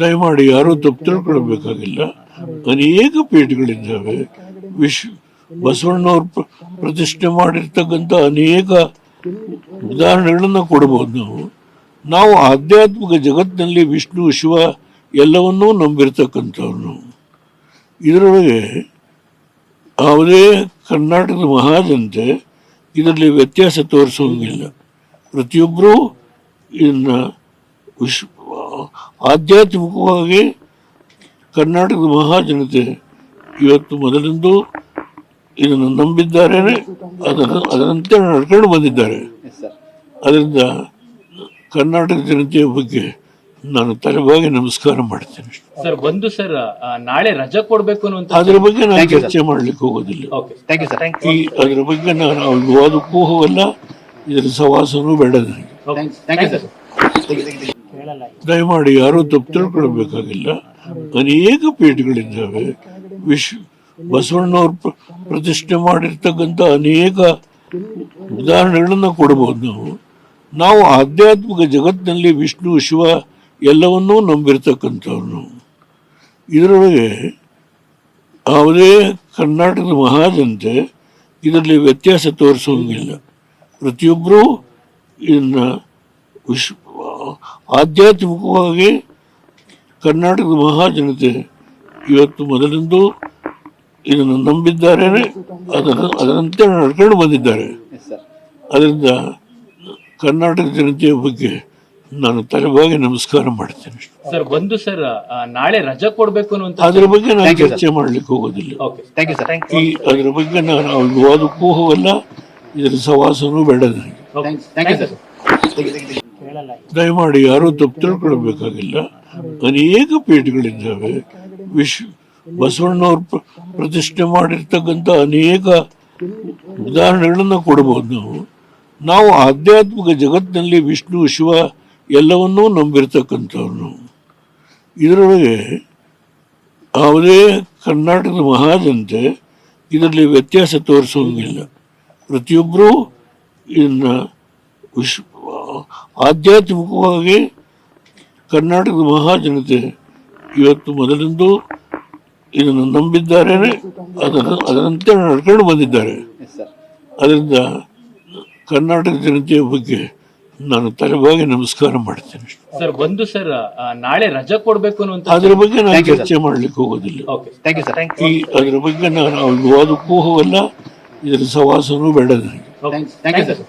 ದಯಮಾಡಿ ಯಾರೂ ತಪ್ಪು ತಿಳ್ಕೊಳ್ಬೇಕಾಗಿಲ್ಲ. ಅನೇಕ ಪೀಠಗಳಿದ್ದಾವೆ. ವಿಶ್ವ ಬಸವಣ್ಣವ್ರು ಪ್ರ- ಪ್ರತಿಷ್ಠೆ ಮಾಡಿರ್ತಕ್ಕಂಥ ಅನೇಕ ಉದಾಹರಣೆಗಳನ್ನ ಕೊಡಬಹುದು ನಾವು. ನಾವು ಆಧ್ಯಾತ್ಮಿಕ ಜಗತ್ತಿನಲ್ಲಿ ವಿಷ್ಣು, ಶಿವ ಎಲ್ಲವನ್ನೂ ನಂಬಿರ್ತಕ್ಕಂಥವ್ರು ಇದರೊಳಗೆ ಯಾವುದೇ ಕರ್ನಾಟಕದ ಮಹಾಜನತೆ ಇದರಲ್ಲಿ ವ್ಯತ್ಯಾಸ ತೋರಿಸೋಂಗಿಲ್ಲ ಪ್ರತಿಯೊಬ್ಬರೂ ಇದನ್ನು ವಿಶ್ವ ಆಧ್ಯಾತ್ಮಿಕವಾಗಿ ಕರ್ನಾಟಕದ ಮಹಾಜನತೆ ಇವತ್ತು ಮೊದಲಿಂದು ಇದನ್ನು ನಂಬಿದ್ದಾರೆ. ಅದರ ಅದರಂತೆ ನಡ್ಕೊಂಡು ಬಂದಿದ್ದಾರೆ. ಅದರಿಂದ ಕರ್ನಾಟಕ ಜನತೆಯ ಬಗ್ಗೆ ನಾನು ತಲೆಬಾಗಿ ನಮಸ್ಕಾರ ಮಾಡ್ತೇನೆ. ಸರ್ ಬಂದು ಸರ್ ನಾಳೆ ರಜಾ ಕೊಡಬೇಕು ಅನ್ನುವಂತ ಅದರ ಬಗ್ಗೆ ನಾನು ಚರ್ಚೆ ಮಾಡ್ಲಿಕ್ಕೆ ಹೋಗೋದಿಲ್ಲ. ಓಕೆ ಥ್ಯಾಂಕ್ ಯು ಸರ್ ಈ ಅದರ ಬಗ್ಗೆ ನಾನು ವಿವಾದಕ್ಕೂ ಹೋಗಲ್ಲ. ಇದರ ಸವಾಸನೂ ಬೇಡ ನನಗೆ. ಥ್ಯಾಂಕ್ ಯು ಸರ್ ದಯಮಾಡಿ ಯಾರೂ ತಪ್ಪು ತಿಳ್ಕೊಳ್ಬೇಕಾಗಿಲ್ಲ. ಅನೇಕ ಪೀಠಗಳಿದ್ದಾವೆ. ವಿಶ್ ಬಸವಣ್ಣವ್ರು ಪ್ರ- ಪ್ರತಿಷ್ಠೆ ಮಾಡಿರ್ತಕ್ಕಂಥ ಅನೇಕ ಉದಾಹರಣೆಗಳನ್ನ ಕೊಡಬಹುದು ನಾವು. ನಾವು ಆಧ್ಯಾತ್ಮಿಕ ಜಗತ್ತಿನಲ್ಲಿ ವಿಷ್ಣು, ಶಿವ ಎಲ್ಲವನ್ನೂ ನಂಬಿರ್ತಕ್ಕಂಥವ್ರು ಇದರೊಳಗೆ ಯಾವುದೇ ಕರ್ನಾಟಕದ ಮಹಾಜನತೆ ಇದರಲ್ಲಿ ವ್ಯತ್ಯಾಸ ತೋರಿಸೋಂಗಿಲ್ಲ ಪ್ರತಿಯೊಬ್ಬರೂ ಇದನ್ನು ವಿಶ್ವ ಆಧ್ಯಾತ್ಮಿಕವಾಗಿ ಕರ್ನಾಟಕದ ಮಹಾಜನತೆ ಇವತ್ತು ಮೊದಲಿಂದು ಇದನ್ನು ನಂಬಿದ್ದಾರೆ. ಅದರ ಅದರಂತೆ ನಡ್ಕೊಂಡು ಬಂದಿದ್ದಾರೆ. ಅದರಿಂದ ಕರ್ನಾಟಕ ಜನತೆಯ ಬಗ್ಗೆ ನಾನು ತಲೆಬಾಗಿ ನಮಸ್ಕಾರ ಮಾಡ್ತೇನೆ. ಸರ್ ಬಂದು ಸರ್ ನಾಳೆ ರಜಾ ಕೊಡಬೇಕು ಅನ್ನುವಂತ ಅದರ ಬಗ್ಗೆ ನಾನು ಚರ್ಚೆ ಮಾಡ್ಲಿಕ್ಕೆ ಹೋಗೋದಿಲ್ಲ. ಓಕೆ ಥ್ಯಾಂಕ್ ಯು ಸರ್ ಈ ಅದರ ಬಗ್ಗೆ ನಾನು ವಿವಾದಕ್ಕೂ ಹೋಗಲ್ಲ. ಇದರ ಸವಾಸನೂ ಬೇಡ ನನಗೆ. ಥ್ಯಾಂಕ್ ಯು ಸರ್ ದಯಮಾಡಿ ಯಾರೂ ತಪ್ಪು ತಿಳ್ಕೊಳ್ಬೇಕಾಗಿಲ್ಲ. ಅನೇಕ ಪೀಠಗಳಿದ್ದಾವೆ. ವಿಶ್ ಬಸವಣ್ಣವ್ರು ಪ್ರ- ಪ್ರತಿಷ್ಠೆ ಮಾಡಿರ್ತಕ್ಕಂಥ ಅನೇಕ ಉದಾಹರಣೆಗಳನ್ನು ಕೊಡಬಹುದು ನಾವು. ನಾವು ಆಧ್ಯಾತ್ಮಿಕ ಜಗತ್ತಿನಲ್ಲಿ ವಿಷ್ಣು, ಶಿವ ಎಲ್ಲವನ್ನೂ ನಂಬಿರ್ತಕ್ಕಂಥವ್ರು ಇದರೊಳಗೆ ಯಾವುದೇ ಕರ್ನಾಟಕದ ಮಹಾಜನತೆ ಇದರಲ್ಲಿ ವ್ಯತ್ಯಾಸ ತೋರಿಸೋಂಗಿಲ್ಲ ಪ್ರತಿಯೊಬ್ಬರೂ ಇದನ್ನು ವಿಶ್ವ ಆಧ್ಯಾತ್ಮಿಕವಾಗಿ ಕರ್ನಾಟಕದ ಮಹಾಜನತೆ ಇವತ್ತು ಮೊದಲಿಂದು ಇದನ್ನು ನಂಬಿದ್ದಾರೆ. ಅದನ್ನು ಅದರಂತೆ ನಡ್ಕೊಂಡು ಬಂದಿದ್ದಾರೆ. ಅದರಿಂದ ಕರ್ನಾಟಕ ಜನತೆಯ ಬಗ್ಗೆ ನಾನು ತಲೆಬಾಗಿ ನಮಸ್ಕಾರ ಮಾಡ್ತೇನೆ. ಸರ್ ಬಂದು ಸರ್ ನಾಳೆ ರಜಾ ಕೊಡಬೇಕು ಅನ್ನುವಂತ ಅದ್ರ ಬಗ್ಗೆ ನಾನು ಚರ್ಚೆ ಮಾಡ್ಲಿಕ್ಕೆ ಹೋಗೋದಿಲ್ಲ. ಓಕೆ ಥ್ಯಾಂಕ್ ಯು ಸರ್ ಈ ಅದರ ಬಗ್ಗೆ ನಾನು ವಿವಾದಕ್ಕೂ ಹೋಗಲ್ಲ ಇದರ ಸವಾಸನೂ ಬೇಡ ನನಗೆ. Thank you sir